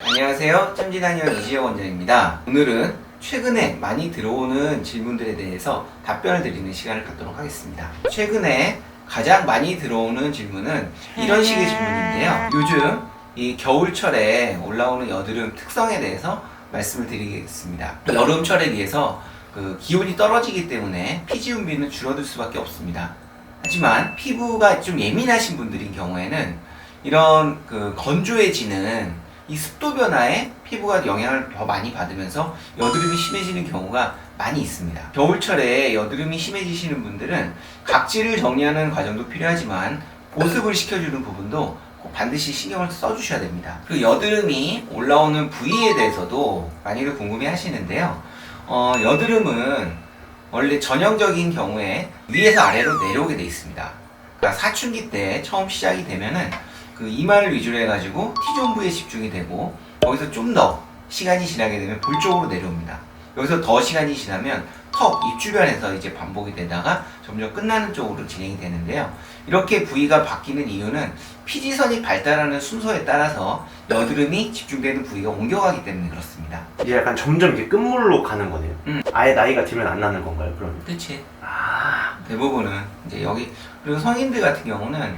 안녕하세요. 짬지다니엘 이지영 원장입니다. 오늘은 최근에 많이 들어오는 질문들에 대해서 답변을 드리는 시간을 갖도록 하겠습니다. 최근에 가장 많이 들어오는 질문은 이런 식의 질문인데요. 요즘 이 겨울철에 올라오는 여드름 특성에 대해서 말씀을 드리겠습니다. 여름철에 비해서 그 기온이 떨어지기 때문에 피지 분비는 줄어들 수밖에 없습니다. 하지만 피부가 좀 예민하신 분들인 경우에는 이런 그 건조해지는 이 습도 변화에 피부가 영향을 더 많이 받으면서 여드름이 심해지는 경우가 많이 있습니다. 겨울철에 여드름이 심해지시는 분들은 각질을 정리하는 과정도 필요하지만 보습을 시켜주는 부분도 꼭 반드시 신경을 써주셔야 됩니다. 그 여드름이 올라오는 부위에 대해서도 많이들 궁금해 하시는데요. 어, 여드름은 원래 전형적인 경우에 위에서 아래로 내려오게 돼 있습니다. 그러니까 사춘기 때 처음 시작이 되면은 그 이마를 위주로 해가지고 T존 부에 집중이 되고 거기서 좀 더 시간이 지나게 되면 볼 쪽으로 내려옵니다. 여기서 더 시간이 지나면 턱, 입 주변에서 이제 반복이 되다가 점점 끝나는 쪽으로 진행이 되는데요. 이렇게 부위가 바뀌는 이유는 피지선이 발달하는 순서에 따라서 여드름이 집중되는 부위가 옮겨가기 때문에 그렇습니다. 이제 약간 점점 이렇게 끝물로 가는 거네요. 음. 아예 나이가 들면 안 나는 건가요, 그러면? 그치? 아, 대부분은 이제 여기 그리고 성인들 같은 경우는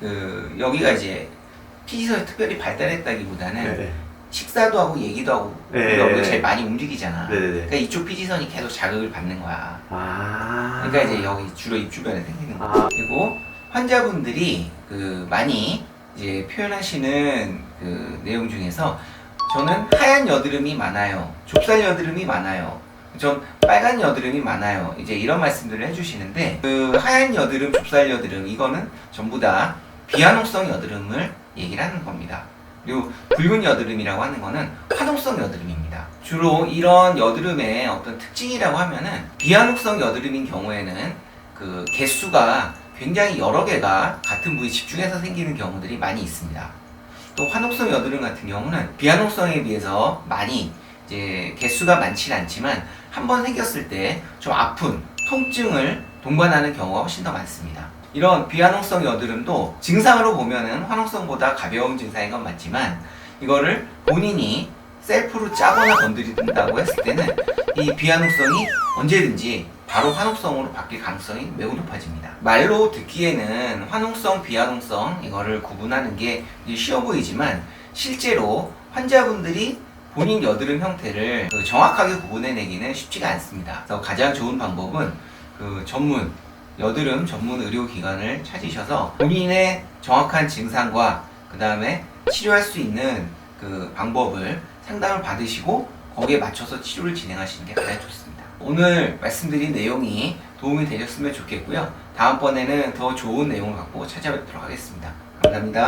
그 여기가 이제 피지선이 특별히 발달했다기보다는 네네. 식사도 하고 얘기도 하고 네. 여기가 제일 많이 움직이잖아. 네네네. 그러니까 이쪽 피지선이 계속 자극을 받는 거야. 아. 그러니까 이제 여기 주로 입 주변에 생기는 거. 아. 그리고 환자분들이 그 많이 이제 표현하시는 그 내용 중에서 저는 하얀 여드름이 많아요. 좁쌀 여드름이 많아요. 좀 빨간 여드름이 많아요. 이제 이런 말씀들을 해주시는데 그 하얀 여드름, 좁쌀 여드름 이거는 전부 다 비화농성 여드름을 얘기를 하는 겁니다. 그리고 붉은 여드름이라고 하는 거는 화농성 여드름입니다. 주로 이런 여드름의 어떤 특징이라고 하면은 비화농성 여드름인 경우에는 그 개수가 굉장히 여러 개가 같은 부위 집중해서 생기는 경우들이 많이 있습니다. 또 화농성 여드름 같은 경우는 비화농성에 비해서 많이 이제 개수가 많지는 않지만 한 번 생겼을 때 좀 아픈 통증을 동반하는 경우가 훨씬 더 많습니다. 이런 비화농성 여드름도 증상으로 보면은 화농성보다 가벼운 증상인 건 맞지만 이거를 본인이 셀프로 짜거나 건드린다고 했을 때는 이 비화농성이 언제든지 바로 화농성으로 바뀔 가능성이 매우 높아집니다. 말로 듣기에는 화농성, 비화농성 이거를 구분하는 게 쉬워 보이지만 실제로 환자분들이 본인 여드름 형태를 그 정확하게 구분해내기는 쉽지가 않습니다. 그래서 가장 좋은 방법은 그 전문 여드름 전문 의료기관을 찾으셔서 본인의 정확한 증상과 그 다음에 치료할 수 있는 그 방법을 상담을 받으시고 거기에 맞춰서 치료를 진행하시는 게 가장 좋습니다. 오늘 말씀드린 내용이 도움이 되셨으면 좋겠고요. 다음번에는 더 좋은 내용을 갖고 찾아뵙도록 하겠습니다. 감사합니다.